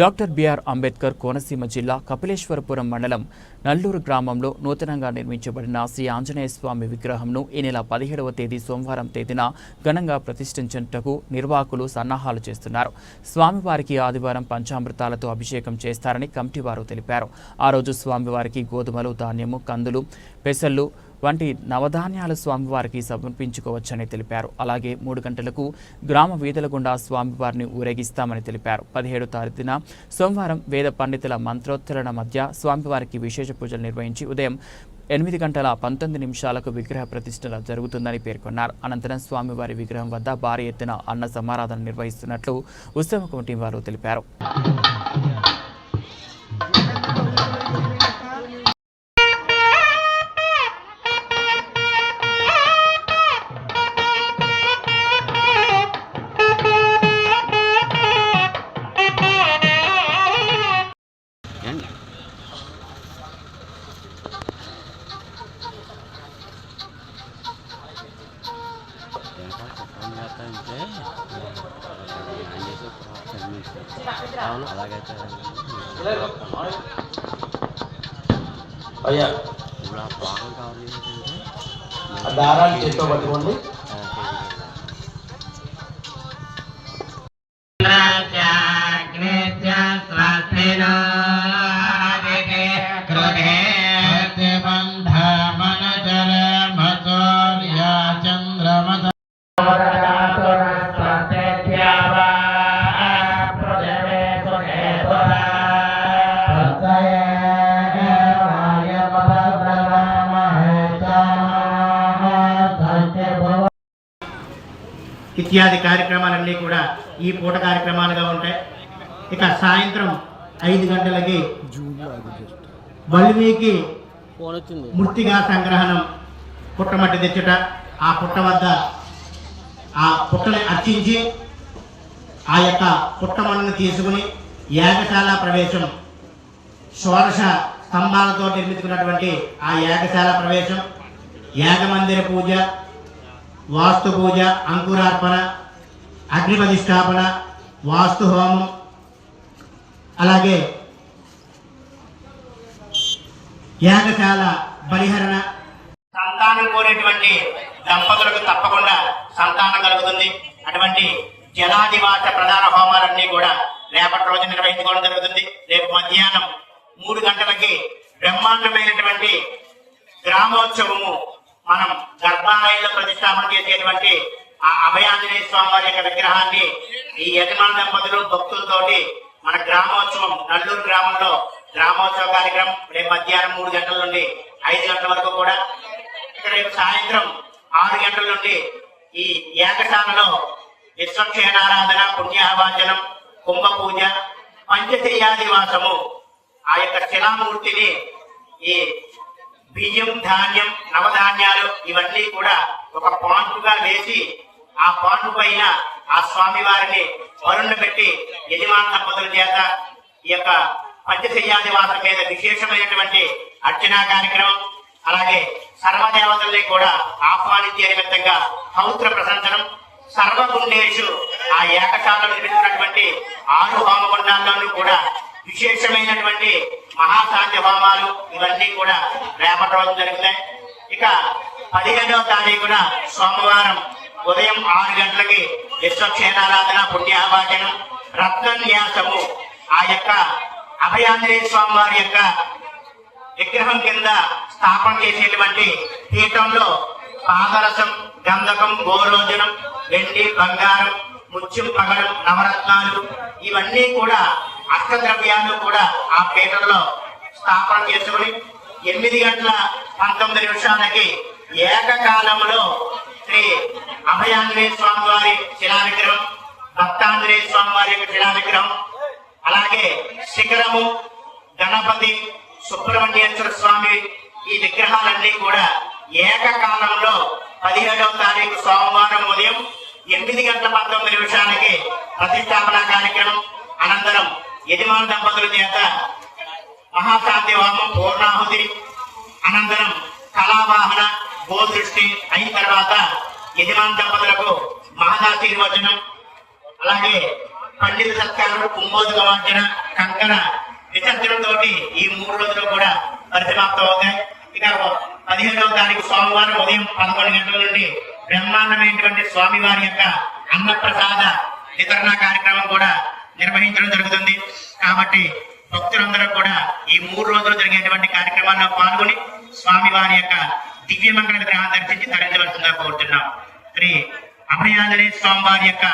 Doctor BR Ambedkar Konaseema జిల్లా కపిలేశ్వరపురం మండలం నల్లూరు గ్రామంలో నూతనంగా నిర్మించబడిన శ్రీ ఆంజనేయ స్వామి విగ్రహంను ఈ నెల పదిహేడవ తేదీ సోమవారం తేదీన ఘనంగా ప్రతిష్ఠించేందుకు నిర్వాహకులు సన్నాహాలు చేస్తున్నారు. స్వామివారికి ఆదివారం పంచామృతాలతో అభిషేకం చేస్తారని కమిటీ వారు తెలిపారు. ఆ రోజు స్వామివారికి గోధుమలు ధాన్యము కందులు పెసళ్ళు వంటి నవధాన్యాలు స్వామివారికి సమర్పించుకోవచ్చని తెలిపారు. అలాగే మూడు గంటలకు గ్రామ వీధుల గుండా స్వామివారిని ఊరేగిస్తామని తెలిపారు. పదిహేడు తారీఖున సోమవారం వేద పండితుల మంత్రోత్తరణ మధ్య స్వామివారికి విశేష పూజలు నిర్వహించి ఉదయం ఎనిమిది గంటల పంతొమ్మిది నిమిషాలకు విగ్రహ ప్రతిష్ఠ జరుగుతుందని పేర్కొన్నారు. అనంతరం స్వామివారి విగ్రహం వద్ద భారీ ఎత్తున అన్న సమారాధన నిర్వహిస్తున్నట్లు ఉత్సవ కమిటీ వారు తెలిపారు. అవును అలాగైతే అయ్యా. ఇప్పుడు ఆ పాకం కావాలి ఏంటంటే దారాలు చేతితో పట్టుకోండి. ఆ, ఇత్యాది కార్యక్రమాలన్నీ కూడా ఈ పూట కార్యక్రమాలుగా ఉంటాయి. ఇక సాయంత్రం ఐదు గంటలకి వాల్మీకి మృతిగా సంగ్రహణం పుట్టమట్టి తెచ్చుట ఆ పుట్ట వద్ద ఆ పుట్టని అర్చించి ఆ యొక్క పుట్టమన్నను తీసుకుని యాగశాల ప్రవేశం షోడశ స్తంభాలతో నిర్మించుకున్నటువంటి ఆ యాగశాల ప్రవేశం యాగమందిర పూజ వాస్తు పూజ అంకురార్పణ అగ్ని ప్రతిష్టాపన వాస్తు హోమం అలాగే యాగశాల బలిహరణ సంతానం కోరేటువంటి దంపతులకు తప్పకుండా సంతానం కలుగుతుంది. అటువంటి జలాదివాస ప్రధాన హోమాలన్నీ కూడా రేపటి రోజు నిర్వహించుకోవడం జరుగుతుంది. రేపు మధ్యాహ్నం మూడు గంటలకి బ్రహ్మాండమైనటువంటి గ్రామోత్సవము మనం గర్భాలయంలో ప్రతిష్టాపన చేసేటువంటి ఆ అభయాంజనేయ స్వామి వారి యొక్క విగ్రహాన్ని ఈ యజమాన దంపతులు భక్తులతోటి మన గ్రామోత్సవం నల్లూరు గ్రామంలో గ్రామోత్సవ కార్యక్రమం రేపు మధ్యాహ్నం మూడు గంటల నుండి ఐదు గంటల వరకు కూడా. ఇక్కడ రేపు సాయంత్రం ఆరు గంటల నుండి ఈ ఏకశాలలో విశ్వక్షేణారాధన పుణ్యాహవాచనం కుంభ పూజ పంచశయ్యాదివాసము ఆ యొక్క శిలామూర్తిని ఈ బియ్యం ధాన్యం నవధాన్యాలు ఇవన్నీ కూడా ఒక పాన్పుగా వేసి ఆ పాన్పు పైన ఆ స్వామి వారిని వరుణ పెట్టి యజమాన దంపతుల చేత ఈ యొక్క పంచశయ్యాదివాసం మీద విశేషమైనటువంటి అర్చనా కార్యక్రమం అలాగే సర్వదేవతల్ని కూడా ఆహ్వానించే నిమిత్తంగా పౌత్ర ప్రశంసనం సర్వగుండేషు ఆ ఏకశాలలో నిర్మించినటువంటి ఆరు హోమగుండాల్లోనూ కూడా విశేషమైనటువంటి మహాశాంతి హోమాలు ఇవన్నీ కూడా రేపటి రోజు జరుగుతాయి. ఇక పదిహేడవ తారీఖున సోమవారం ఉదయం ఆరు గంటలకి విశ్వక్షేణారాధన పుణ్యాభాచనం రత్నన్యాసము. ఆ యొక్క అభయాంజనేయ స్వామి వారి యొక్క విగ్రహం కింద స్థాపన చేసేటువంటి పీఠంలో పాదరసం గంధకం గోరోజనం వెండి బంగారం ముత్యం పగడం నవరత్నాలు ఇవన్నీ కూడా అష్టద్రవ్యాలు కూడా ఆ పీఠంలో స్థాపన చేసుకుని ఎనిమిది గంటల పంతొమ్మిది నిమిషాలకి ఏకకాలంలో శ్రీ అభయాంజనేయ స్వామి వారి శిలా విగ్రహం భక్తాంజనేయ స్వామి వారి యొక్క శిలా విగ్రహం అలాగే శిఖరము గణపతి సుబ్రహ్మణ్యేశ్వర స్వామి ఈ విగ్రహాలన్నీ కూడా ఏకకాలంలో పదిహేడవ తారీఖు సోమవారం ఉదయం ఎనిమిది గంటల పంతొమ్మిది నిమిషాలకి ప్రతిష్టాపన కార్యక్రమం అనంతరం యజమాన దంపతుల చేత మహాశాంతి వామం పూర్ణాహుతి అనంతరం కళావాహన గోదృష్టి అయిన తర్వాత యజమాన దంపతులకు మహదాశీర్వచనం అలాగే పండిత సత్కారం కుంభోదక వాచన కంకణ విసర్జనతో ఈ మూడు రోజులు కూడా పరిసమాప్తం అవుతాయి. ఇక పదిహేడవ తారీఖు సోమవారం ఉదయం పదకొండు గంటల నుండి బ్రహ్మాండమైనటువంటి స్వామివారి యొక్క అన్నప్రసాద వితరణ కార్యక్రమం కూడా నిర్వహించడం జరుగుతుంది. కాబట్టి భక్తులందరూ కూడా ఈ మూడు రోజులు జరిగేటువంటి కార్యక్రమాల్లో పాల్గొని స్వామివారి యొక్క దివ్యమంగళ గ్రహం దర్శించి తరించవలసిందిగా కోరుతున్నాం. శ్రీ అభయాంజనేయ స్వామి వారి యొక్క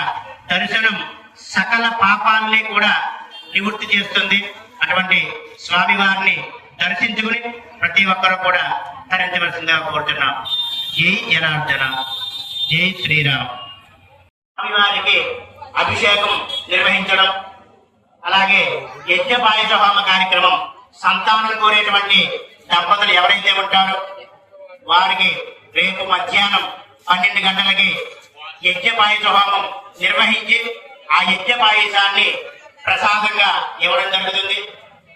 దర్శనం సకల పాపాలని కూడా నివృత్తి చేస్తుంది. అటువంటి స్వామి వారిని దర్శించుకుని ప్రతి ఒక్కరూ కూడా తరించవలసిందిగా కోరుతున్నాం. జై జనార్దన జై శ్రీరామ్. స్వామివారికి అభిషేకం నిర్వహించడం అలాగే యజ్ఞ పాయస హోమ కార్యక్రమం సంతానం కోరేటువంటి దంపతులు ఎవరైతే ఉంటారో వారికి రేపు మధ్యాహ్నం పన్నెండు గంటలకి యజ్ఞ పాయస హోమం నిర్వహించి ఆ యజ్ఞ పాయసాన్ని ప్రసాదంగా ఇవ్వడం జరుగుతుంది.